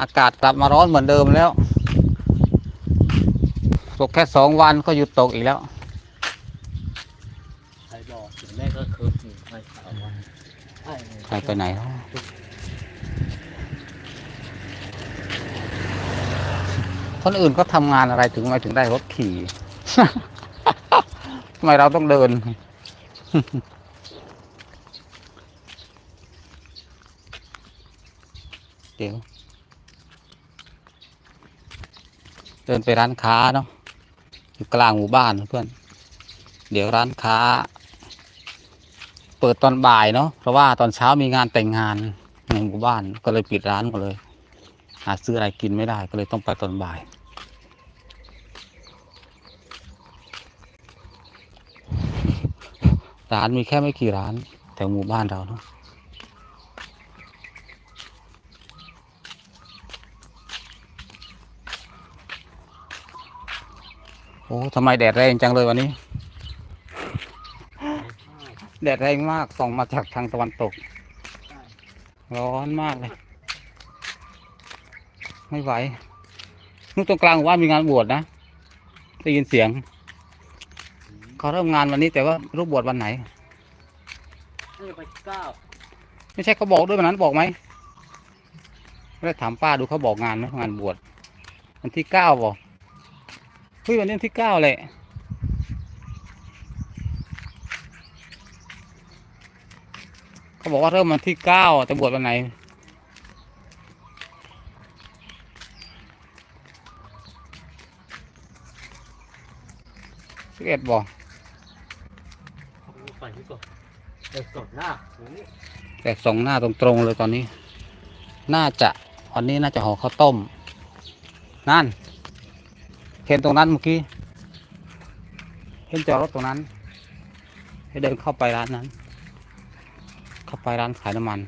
อากาศกลับมาร้อนเหมือนเดิมแล้ว ตกแค่สองวันก็หยุดตกอีกแล้วใครบอกถึงแม่ก็คืออยู่ไปสามวันใครไปไหนแล้วคนอื่นก็ทำงานอะไรถึงม่ถึงได้รถขี่ทำไมเราต้องเดิน เดี๋ยว เดินไปร้านค้าเนาะอยู่กลางหมู่บ้านเพื่อน เดี๋ยวร้านค้า เปิดตอนบ่ายเนาะเพราะว่าตอนเช้ามีงานแต่งงานในหมู่บ้านก็เลยปิดร้านก็เลย หาซื้ออะไรกินไม่ได้ก็เลยต้องไปตอนบ่ายร้านมีแค่ไม่กี่ร้านแถวหมู่บ้านเราเนาะ อ้ทำไมแดดแรงจังเลยวันนี้ แดดแรงมากส่องมาจากทางตะวันตก ร้อนมากเลย ไม่ไหวนู่นตรงกลางหมู่บ้านมีงานบวชนะได้ยินเสียงเขาเริ่มงานวันนี้แต่ว่ารูปบวชวันไหนไปเก้าไม่ใช่เขาบอกด้วยวันนั้นบอกไหมไม่ได้ถามป้าดูเขาบอกงานไหมงานบวชวันที่เก้าบอก เฮ้ยวันนี้วันที่เก้าเลยเขาบอกว่าเริ่มวันที่เก้าแต่บวชวันไหนสิบเอ็ดบอกไปที่ก่อนเด็กสดหน้าตรงนี้แต่สองหน้าตรงๆเลยตอนนี้ น่าจะวันนี้น่าจะห่อข้าวต้ม นั่น เห็นตรงนั้นเมื่อกี้ เห็นจอดรถตรงนั้น ให้เดินเข้าไปร้านนั้น เข้าไปร้านขายน้ำมัน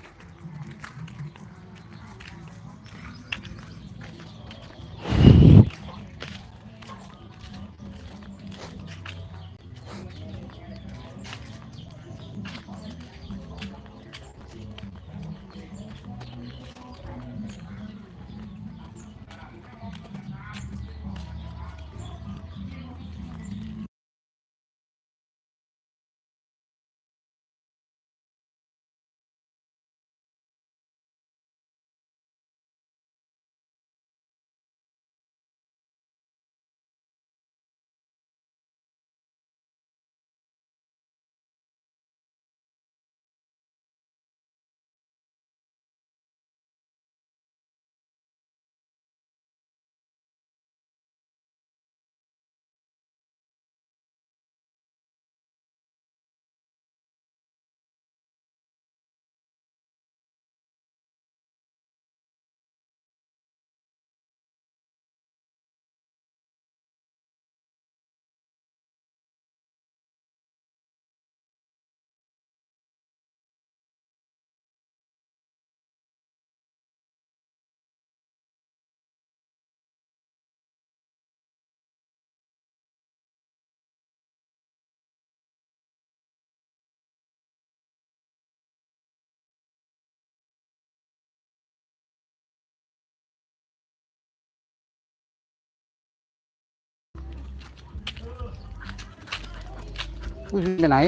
ไปไหน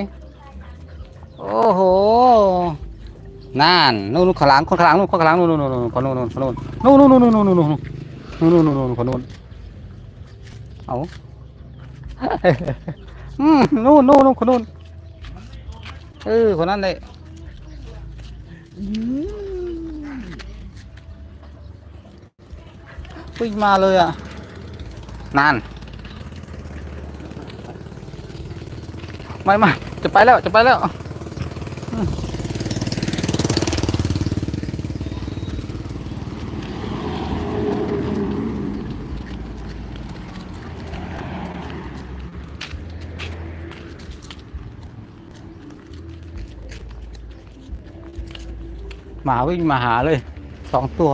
โอ้โหนั่นนู่นข้างหลังคนข้างหลังนู่นคนข้างหลังนู่นนู่นนู่นนู่นคนนู่นนู่นคนนู่นนู่นนู่นนู่นนู่นนู่นนู่นนู่นนู่นนู่นนู่นคนนู่นเอาอืมนู่นนู่นนู่นคนนู่นเออคนนั้นเลยวิ่งมาเลยอะนั่น ไม่ไม่จะไปแล้วจะไปแล้วมหมาวิ่งมาหาเลยสองตัว